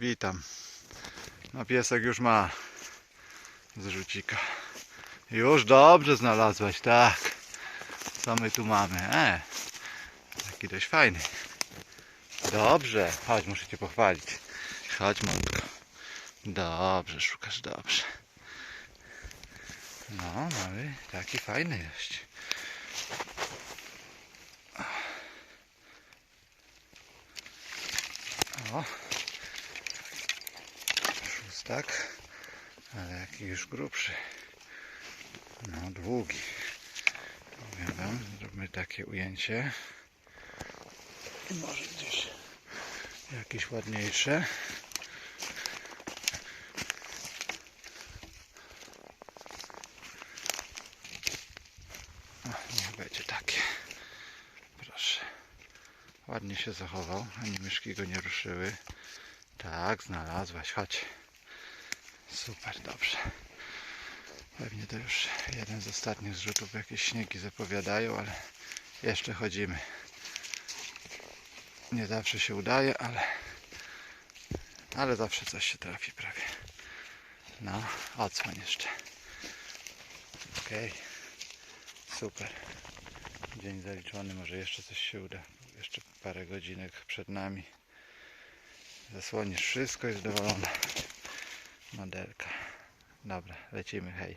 Witam. No piesek już ma zrzucika. Już dobrze znalazłaś, tak. Co my tu mamy? E, taki dość fajny. Dobrze, chodź, muszę cię pochwalić. Chodź, mątko. Dobrze, szukasz dobrze. No, mamy taki fajny jest. O. Szóstak. Ale jaki już grubszy. No, długi. Powiem wam, zróbmy takie ujęcie. I może gdzieś jakieś ładniejsze. Ładnie się zachował, ani myszki go nie ruszyły. Tak, znalazłaś, chodź. Super, dobrze. Pewnie to już jeden z ostatnich zrzutów, jakieś śniegi zapowiadają, ale jeszcze chodzimy. Nie zawsze się udaje, ale ale zawsze coś się trafi prawie. No, odsłoń jeszcze. Okej. Super. Dzień zaliczony, może jeszcze coś się uda. Jeszcze parę godzinek przed nami. Zasłonisz wszystko, jest dowolona modelka. Dobra, lecimy, hej.